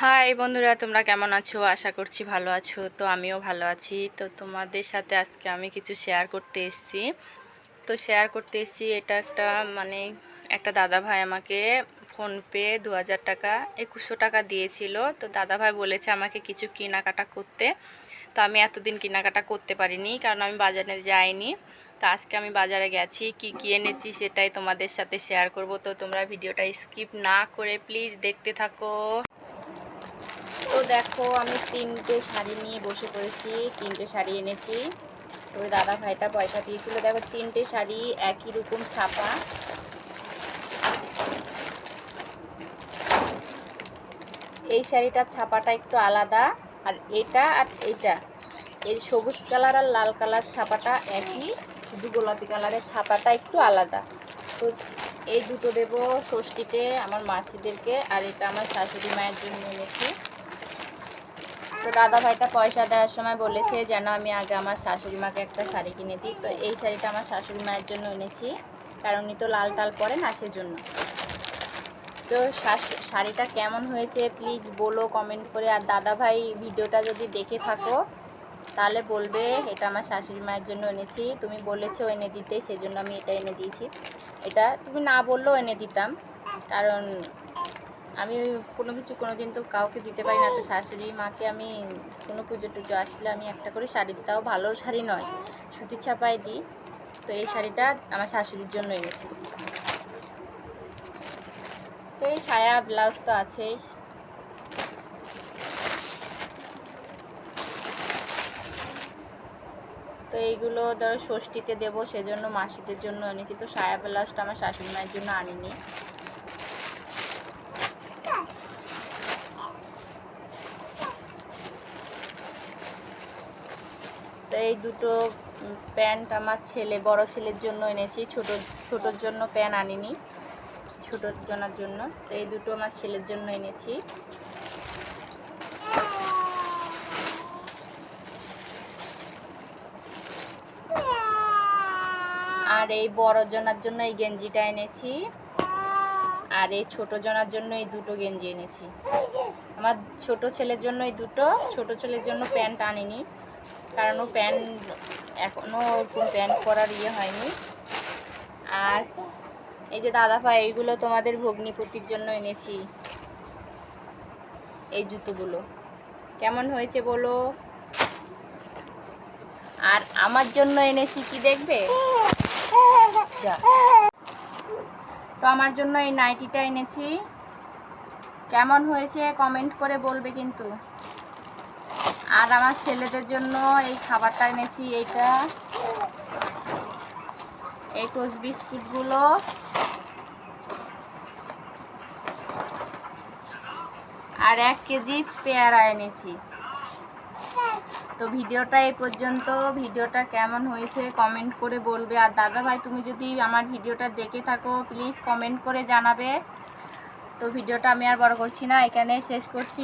High বন্ধুরা, তোমরা কেমন আছো? আশা করছি ভালো আছো। তো আমিও ভালো আছি। তো তোমাদের সাথে আজকে আমি কিছু শেয়ার করতে এসেছি। তো শেয়ার করতে এসেছি, এটা একটা মানে একটা দাদা ভাই আমাকে ফোনপে দু হাজার টাকা, একুশশো টাকা দিয়েছিল। তো দাদা ভাই বলেছে আমাকে কিছু কেনাকাটা করতে। তো আমি এতদিন কেনাকাটা করতে পারিনি, কারণ আমি বাজারে যাইনি। তো আজকে আমি বাজারে গেছি, কি কী এনেছি সেটাই তোমাদের সাথে শেয়ার করব। তো তোমরা ভিডিওটা স্কিপ না করে প্লিজ দেখতে থাকো। তো দেখো, আমি তিনটে শাড়ি নিয়ে বসে পড়েছি, তিনটে শাড়ি এনেছি। ওই দাদা ভাইটা পয়সা দিয়েছিল। দেখো, তিনটে শাড়ি একই রকম ছাপা। এই শাড়িটার ছাপাটা একটু আলাদা, আর এটা আর এটা এই সবুজ কালার আর লাল কালার ছাপাটা একই, শুধু গোলাপি কালারের ছাপাটা একটু আলাদা। তো এই দুটো দেবো ষষ্ঠীতে আমার মাসিদেরকে, আর এটা আমার শাশুড়ি মায়ের জন্য এনেছি। তো দাদা ভাইটা পয়সা দেওয়ার সময় বলেছে যেন আমি আগে আমার শাশুড়ি মাকে একটা শাড়ি কিনে দিই। তো এই শাড়িটা আমার শাশুড়ি মায়ের জন্য এনেছি, কারণ উনি তো লাল টাল পরে না সেজন্য। তো শাড়িটা কেমন হয়েছে প্লিজ বলো কমেন্ট করে। আর দাদা ভাই ভিডিওটা যদি দেখে থাকো, তাহলে বলবে এটা আমার শাশুড়ি মায়ের জন্য এনেছি। তুমি বলেছ এনে দিতে, সেজন্য আমি এটা এনে দিয়েছি। এটা তুমি না বললেও এনে দিতাম, কারণ আমি কোনো কিছু কোনো দিন তো কাউকে দিতে পারি না, তো শাশুড়ি মাকে আমি কোনো পুজো টুজো আসলে আমি একটা করে শাড়ি, তাও ভালো শাড়ি নয় সুতির ছাপায় দিই, তো এই শাড়িটা আমার শাশুড়ির জন্য এনেছি। তো এই সায়া ব্লাউজ তো আছেই। তো এইগুলো ধরো ষষ্ঠীতে দেবো, সেজন্য মাসিদের জন্য এনেছি, তো সায়া ব্লাউজটা আমার শাশুড়ি মায়ের জন্য আনিনি। তো এই দুটো প্যান্ট আমার ছেলে, বড় ছেলের জন্য এনেছি। ছোট, ছোটোর জন্য প্যান্ট আনিনি, ছোটোর জনার জন্য। তো এই দুটো আমার ছেলের জন্য এনেছি। আর এই বড় জনার জন্য এই গেঞ্জিটা এনেছি। আর এই ছোট জনার জন্য এই দুটো গেঞ্জি এনেছি। আমার ছোট ছেলের জন্য এই দুটো, ছোট ছেলের জন্য প্যান্ট আনিনি। কারণ ও প্যান্ট এখনও ওরকম প্যান্ট পরার ইয়ে হয়নি। আর এই যে দাদা ভাই, এইগুলো তোমাদের ভগ্নিপতির জন্য এনেছি। এই জুতোগুলো। কেমন হয়েছে বলো? আর আমার জন্য এনেছি কি দেখবে। তো আমার জন্য এই নাইটিটা এনেছি। কেমন হয়েছে? কমেন্ট করে বলবে কিন্তু। আর আমার ছেলেদের জন্য এই খাবারটা এনেছি, এইটা। এই টোস্ট বিস্কুটগুলো। আর এক কেজি পেয়ারা এনেছি। তো ভিডিওটা এই পর্যন্ত। ভিডিওটা কেমন হয়েছে কমেন্ট করে বলবে। আর দাদা ভাই তুমি যদি আমার ভিডিওটা দেখে থাকো প্লিজ কমেন্ট করে জানাবে। তো ভিডিওটা আমি আর বড় করছি না এখানে শেষ করছি।